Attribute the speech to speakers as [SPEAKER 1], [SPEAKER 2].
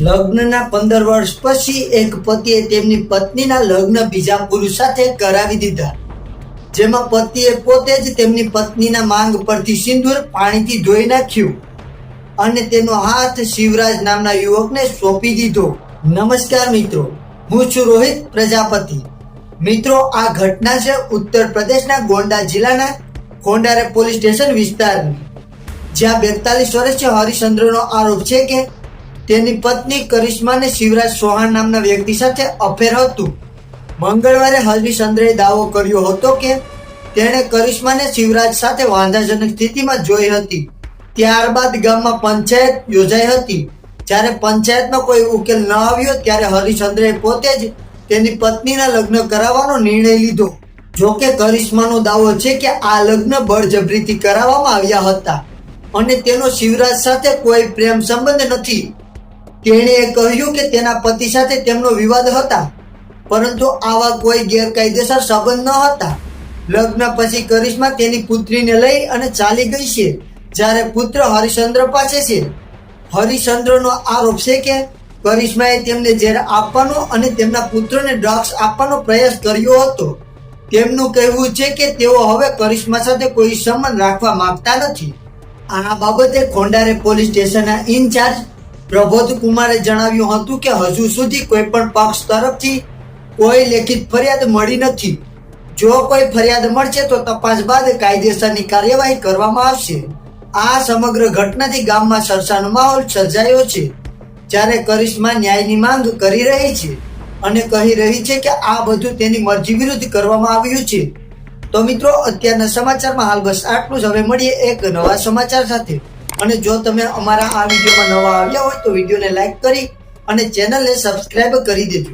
[SPEAKER 1] લગ્નના પંદર વર્ષ પછી એક પતિએ તેમની પત્નીના લગ્ન બીજા પુરુષ સાથે કરાવી દીધા. જેમાં પતિએ પોતે જ તેમની પત્નીના માંગ પરથી સિંદૂર પાણીથી ધોઈ નાખ્યું અને તેનો હાથ શિવરાજ નામના યુવકને સોંપી દીધો. નમસ્કાર મિત્રો, હું છું રોહિત પ્રજાપતિ. મિત્રો, આ ઘટના છે ઉત્તર પ્રદેશના ગોંડા જિલ્લાના ખોંડારે પોલીસ સ્ટેશન વિસ્તારની. જ્યાં બેતાલીસ વર્ષીય હરિશ્ચંદ્રનો આરોપ છે કે તેની પત્ની કરિશ્માને શિવરાજ ચૌહાણ નામના વ્યક્તિ સાથે અફેર હતું. મંગળવારે હરિશ્ચંદ્રએ દાવો કર્યો હતો કે તેણે કરિશ્માને શિવરાજ સાથે વાંધાજનક સ્થિતિમાં જોઈ હતી. ત્યારબાદ ગામમાં પંચાયત યોજાઈ હતી. જ્યારે પંચાયતમાં કોઈ ઉકેલ ન આવ્યો ત્યારે હરિશંદ્રએ પોતે જ તેની પત્નીના લગ્ન કરાવવાનો નિર્ણય લીધો. જોકે કરિશ્માનો દાવો છે કે આ લગ્ન બળજબરીથી કરાવવામાં આવ્યા હતા અને તેનો શિવરાજ સાથે કોઈ પ્રેમ સંબંધ નથી. તેણે કહ્યું કે તેના પતિ સાથે તેમનો વિવાદ હતા, પરંતુ આવા કોઈ ગેરકાયદેસર સંબંધ ન હતા. લગ્ન પછી કરિશ્મા તેની પુત્રીને લઈ અને ચાલી ગઈ છે, જ્યારે પુત્ર હરિશ્ચંદ્ર પાસે છે. હરિશ્ચંદ્રનો આરોપ છે કે કરિશ્માએ તેમને ઝેર આપવાનો અને તેમના પુત્રને ડ્રગ્સ આપવાનો પ્રયાસ કર્યો હતો. તેમનું કહેવું છે કે તેઓ હવે કરિશ્મા સાથે કોઈ સંબંધ રાખવા માંગતા નથી. આ બાબતે ખોંડારે પોલીસ સ્ટેશનના ઇન્ચાર્જ પ્રબોધ કુમારે જણાવ્યું હતું કે હજુ સુધી કોઈ પણ પક્ષ તરફથી કોઈ લેખિત ફરિયાદ મળી નથી. જો કોઈ ફરિયાદ મળશે તો તપાસ બાદ કાયદેસરની કાર્યવાહી કરવામાં આવશે. આ સમગ્ર ઘટનાથી ગામમાં ચર્ચાનો માહોલ સર્જાયો છે. જ્યારે કરિશ્મા ન્યાયની માંગ કરી રહી છે અને કહી રહી છે કે આ બધું તેની મરજી વિરુદ્ધ કરવામાં આવ્યું છે. તો મિત્રો, અત્યારના સમાચારમાં હાલ બસ આટલું જ. હવે મળીએ એક નવા સમાચાર સાથે. અને જો તમે અમારા આ વિડીયોમાં નવા આવ્યા હોય તો વિડીયોને લાઈક કરી અને ચેનલને સબસ્ક્રાઇબ કરી દેજો.